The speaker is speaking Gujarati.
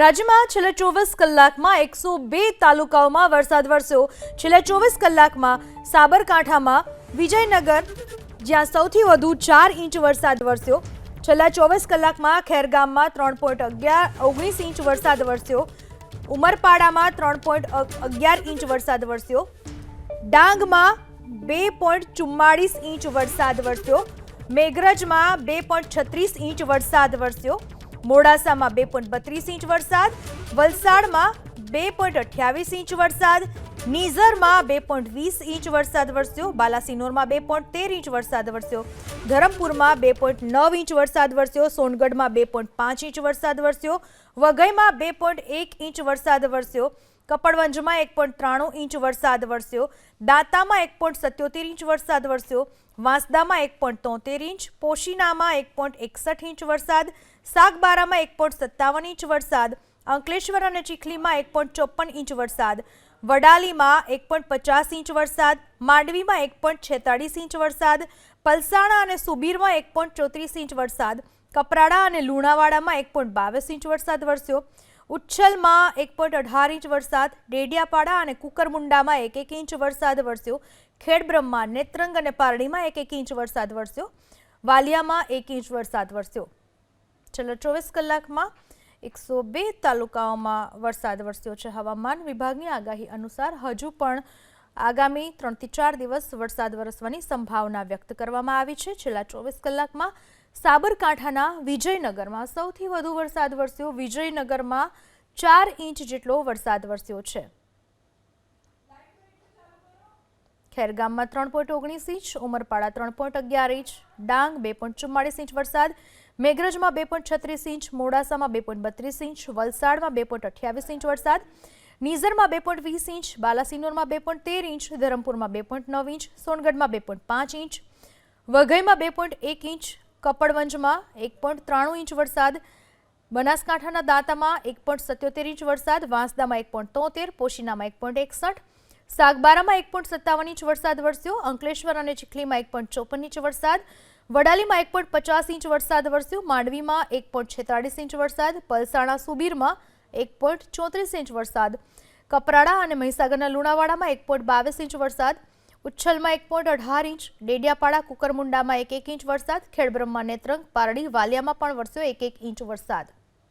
રાજ્યમાં છેલ્લા ચોવીસ કલાકમાં એકસો બે તાલુકાઓમાં વરસાદ વરસ્યો. છેલ્લા ચોવીસ કલાકમાં સાબરકાંઠામાં વિજયનગર, જ્યાં સૌથી વધુ ચાર ઇંચ વરસાદ વરસ્યો. છેલ્લા ચોવીસ કલાકમાં ખેરગામમાં ત્રણ પોઈન્ટ અગિયાર, ઓગણીસ ઇંચ વરસાદ વરસ્યો. ઉમરપાડામાં ત્રણ પોઈન્ટ અગિયાર ઇંચ વરસાદ વરસ્યો. ડાંગમાં બે પોઈન્ટ ચુમ્માળીસ ઇંચ વરસાદ વરસ્યો. મેઘરજમાં બે પોઈન્ટ છત્રીસ ઇંચ વરસાદ વરસ્યો. મોડાસામાં બે પોઈન્ટ બત્રીસ ઇંચ વરસાદ વલસાડમાં બે પોઈન્ટ અઠ્યાવીસ ઇંચ વરસાદ નીઝરમાં બે પોઈન્ટ વીસ ઇંચ વરસાદ વરસ્યો, બાલાસિનોરમાં બે પોઈન્ટ તેર ઇંચ વરસાદ વરસ્યો. ધરમપુરમાં બે પોઈન્ટ નવ ઇંચ વરસાદ વરસ્યો, સોનગઢમાં બે પોઈન્ટ પાંચ ઇંચ વરસાદ વરસ્યો, વઘઈમાં બે પોઈન્ટ એક ઇંચ વરસાદ વરસ્યો, કપડવંજમાં એક પોઈન્ટ ત્રાણું ઇંચ વરસાદ વરસ્યો, દાંતામાં એક પોઈન્ટ સત્યોતેર ઇંચ વરસાદ વરસ્યો, વાંસદામાં એક પોઈન્ટ તોતેર ઇંચ, પોશીનામાં એક પોઈન્ટ એકસઠ ઇંચ વરસાદ, સાગબારામાં એક પોઈન્ટ સત્તાવન ઇંચ વરસાદ અંકલેશ્વર અને ચીખલીમાં એક પોઈન્ટ ચોપન ઇંચ વરસાદ. વડાલીમાં એક પોઈન્ટ પચાસ ઇંચ વરસાદ. માંડવીમાં એક પોઈન્ટ છેતાળીસ ઇંચ વરસાદ. પલસાણા અને સુબીરમાં એક પોઈન્ટ ચોત્રીસ ઇંચ વરસાદ. કપરાડા અને લુણાવાડામાં એક પોઈન્ટ બાવીસ ઇંચ વરસાદ વરસ્યો. ઉચ્છલમાં એક પોઈન્ટ અઢાર ઇંચ વરસાદ. ડેડિયાપાડા અને કુકરમુંડામાં એક એક ઇંચ વરસાદ વરસ્યો. ખેડબ્રહ્મા નેત્રંગ અને પારડીમાં એક એક ઇંચ વરસાદ વરસ્યો. વાલિયામાં એક ઇંચ વરસાદ વરસ્યો. છેલ્લા ચોવીસ કલાકમાં એકસો બે તાલુકાઓમાં વરસાદ વરસ્યો છે. હવામાન વિભાગની આગાહી અનુસાર હજુ પણ આગામી ત્રણથી ચાર દિવસ વરસાદ વરસવાની સંભાવના વ્યક્ત કરવામાં આવી છે. છેલ્લા ચોવીસ કલાકમાં સાબરકાંઠાના વિજયનગરમાં સૌથી વધુ વરસાદ વરસ્યો. વિજયનગરમાં ચાર ઇંચ જેટલો વરસાદ વરસ્યો છે. ખેરગામમાં ત્રણ પોઈન્ટ ઓગણીસ ઇંચ, ઉમરપાડા ત્રણ પોઈન્ટ અગિયાર ઇંચ, ડાંગ બે પોઈન્ટ ચુમ્માળીસ ઇંચ વરસાદ, મેઘરજમાં બે પોઈન્ટ છત્રીસ ઇંચ, મોડાસામાં બે પોઈન્ટ બત્રીસ ઇંચ, વલસાડમાં બે પોઈન્ટ અઠ્યાવીસ ઇંચ વરસાદ, નીઝરમાં બે પોઈન્ટ વીસ ઇંચ, બાલાસિનોરમાં બે પોઈન્ટ તેર ઇંચ, ધરમપુરમાં બે પોઈન્ટ નવ ઇંચ, સોનગઢમાં બે પોઈન્ટ પાંચ ઇંચ, વઘઈમાં બે પોઈન્ટ એક ઇંચ, કપડવંજમાં એક પોઈન્ટ ત્રાણું ઇંચ વરસાદ, બનાસકાંઠાના દાંતામાં એક પોઈન્ટ સત્યોતેર ઇંચ વરસાદ, વાંસદામાં એક પોઈન્ટ તોતેર, પોશીનામાં એક પોઈન્ટ એકસઠ સાગબારામાં એક પોઈન્ટ સત્તાવન ઇંચ વરસાદ વરસ્યો. અંકલેશ્વર અને ચીખલીમાં એક પોઈન્ટ ચોપન ઇંચ વરસાદ. વડાલીમાં એક પોઈન્ટ પચાસ ઇંચ વરસાદ વરસ્યો. માંડવીમાં એક પોઈન્ટ છેતાળીસ ઇંચ વરસાદ. પલસાણા સુબીરમાં એક પોઈન્ટ ચોત્રીસ ઇંચ વરસાદ. કપરાડા અને મહીસાગરના લુણાવાડામાં એક પોઈન્ટ બાવીસ ઇંચ વરસાદ. ઉચ્છલમાં એક પોઈન્ટ અઢાર ઇંચ. ડેડિયાપાડા, કુકરમુંડામાં એક એક ઇંચ વરસાદ. ખેડબ્રહ્મા નેત્રંગ, પારડી, વાલિયામાં પણ વરસ્યો એક એક ઇંચ વરસાદ.